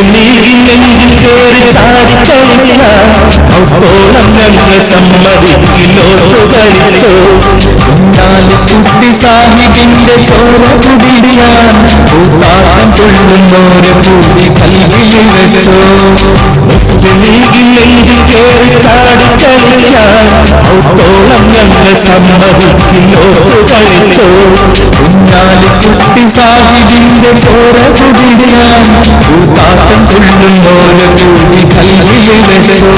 നെഞ്ചിൽ കേറി ചാടിക്കളിക്കോളം ഞങ്ങൾ സമ്മതിക്കില്ലോട്ട് കളിച്ചോ കുഞ്ഞാലി കുട്ടി സാഹിബിന്റെ ചോര കുടിയാൻ കൂട്ടാട്ടം കൊള്ളുന്നോരെ കൂടി കൽവിയിൽ വെച്ചോ. മുസ്ലിം ലീഗിൽ നെഞ്ചിൽ കേറി ചാടിക്കളിക്കോളം ഞങ്ങൾ സമ്മതിക്കില്ലോ കഴിച്ചോ കുഞ്ഞാലി കുട്ടി സാഹിബിന്റെ ചോര കുടിയാൻ കൂട്ടാട്ടം കൊള്ളുന്നോരെ കൂടി കൽവിയിൽ വെച്ചോ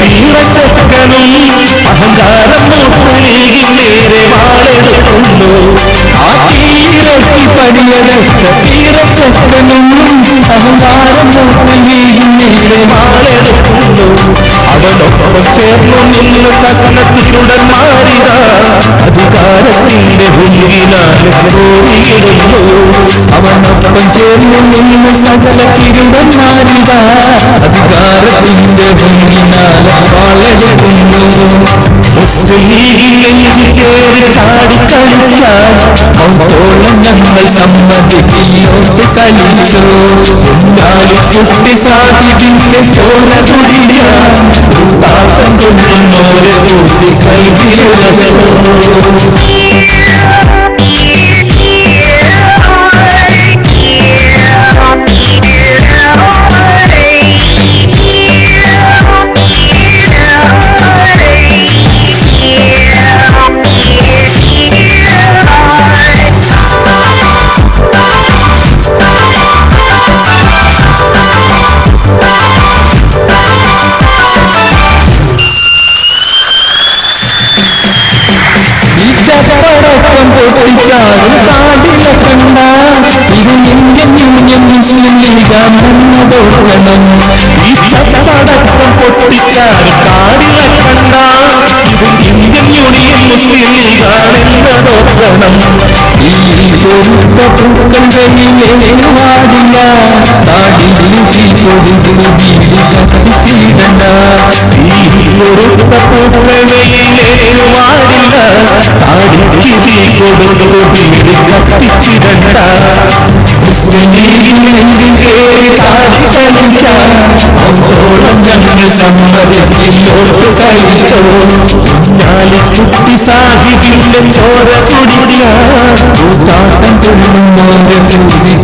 തീരച്ചക്കനും അഹങ്കാരം മൂട്ടുലീകി നേരെ വാളെടുക്കുന്നു ആട്ടിയിറക്കി പടിയടച്ച തീരച്ചക്കനും അഹങ്കാരം മൂട്ടുലീകി ചേർന്നു നിന്ന് സകലത്തിലുടൻ മാറിയ അധികാരത്തിന്റെ കോരിയിടുന്നു അവനൊപ്പം ചേർന്നു നിന്ന് സകലത്തിലുടൻ മാറിയ അധികാരത്തിന്റെ മുന്നിനാലെ വാളെടുക്കുന്നു. ഞങ്ങൾ സമ്മതിക്കില്ലോട്ട് കളിച്ചോ കുട്ടി സാഹിബിന്റെ ചോര കുടിയാൻ കൂട്ടാട്ടം കൊള്ളുന്നോരെ കൂട്ടി കൈവിലച്ചോ ഈ ലീഗാണെന്നതോർക്കണം ഈ ചപ്പടക്കം പൊട്ടിച്ചാലും കാടില കണ്ട. ഇത് ഇന്ത്യൻ യൂണിയൻ മുസ്ലിം ലീഗാണെന്നതോർക്കണം ഈ പൊരുത്ത പൂക്കൾ വാടിയ താടിയിൽ തീ കൊടുത്തു വീട് ഈ പൊരുത്ത പൂക്കൾ വെളിയിലെ തീ കൊടുത്തു വീട് കത്തിച്ചിടണ്ട അവോളം ഞങ്ങൾ സമ്മതിക്കില്ലോട്ട് കളിച്ചോ കുഞ്ഞാലി കുട്ടി സാഹിബിന്റെ ചോര കുടിക്കാൻ കൂട്ടാട്ടം കൊള്ളുന്നോരെ കൂടി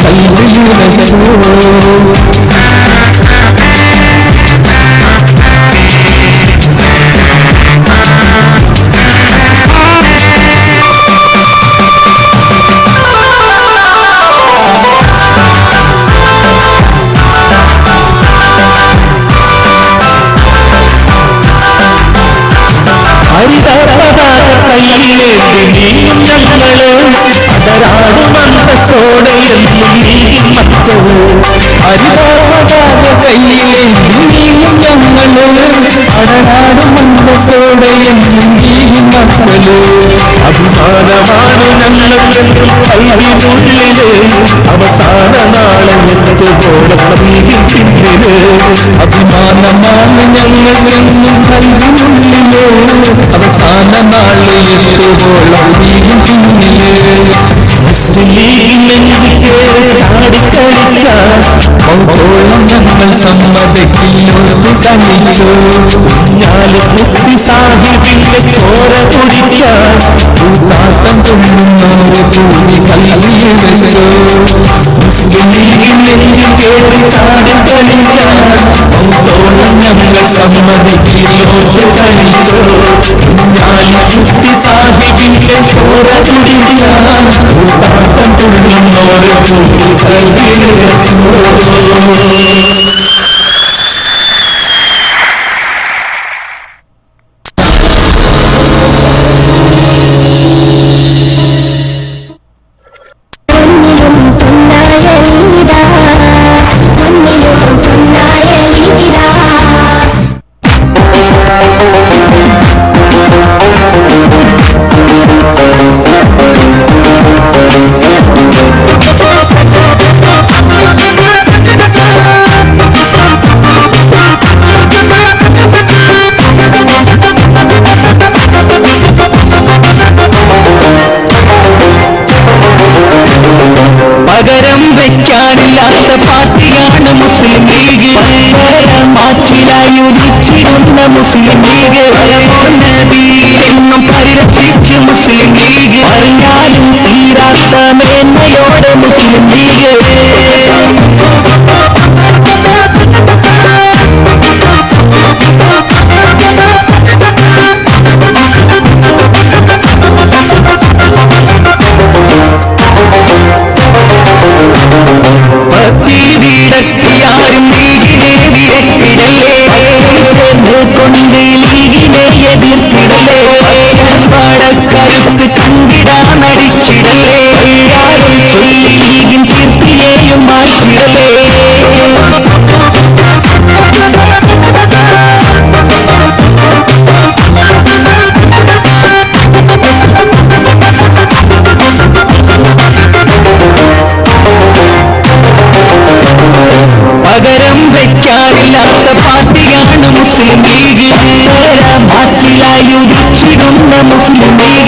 കയ്യിലേക്ക് നീയും ഞങ്ങൾ അതരാട് മന്ദസോടെ എന്നും നീയും മക്കൾ ഹരിതപതാക കയ്യിലേക്ക് നീയും ഞങ്ങൾ അടരാട് മന്ദസോടെ എന്നും നീയും മക്കൾ അഭിമാനമാണ് ഞങ്ങൾക്കെന്നും കൈവിനുള്ളിൽ അവസാന നാളെ എത്തുപോലെ നീയും പിന്നിൽ അഭിമാനമാണ് ഞങ്ങൾക്കെന്നും കൽവിനുള്ളിൽ അവസാന നാളെ എത്തുപോലെ നീയും പിന്നിൽ മുസ്ലിം ലീഗിൽ കേറി ചാടിക്കളിക്കാൻ മൗത്തോളം ഞങ്ങൾ സമ്മതിക്കില്ലോട്ട് കളിച്ചോ കുഞ്ഞാൽ കുട്ടി സാഹിബിന്റെ ചോര കുടിക്കാൻ കൂട്ടാട്ടം കൊള്ളുന്നോരെ കൂടി ലീഗിൽ കേറി ചാടിക്കളിക്കാൻ മൗത്തോളം ഞങ്ങൾ സമ്മതിക്കില്ലോട്ട് കഴിച്ചോ കുഞ്ഞാലി കുട്ടി സാഹിബിന്റെ ചോര കുടിക്കാൻ കൂട്ടാട്ടം കൊള്ളുന്നോരെ കൂടി കൽവിൽ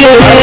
you.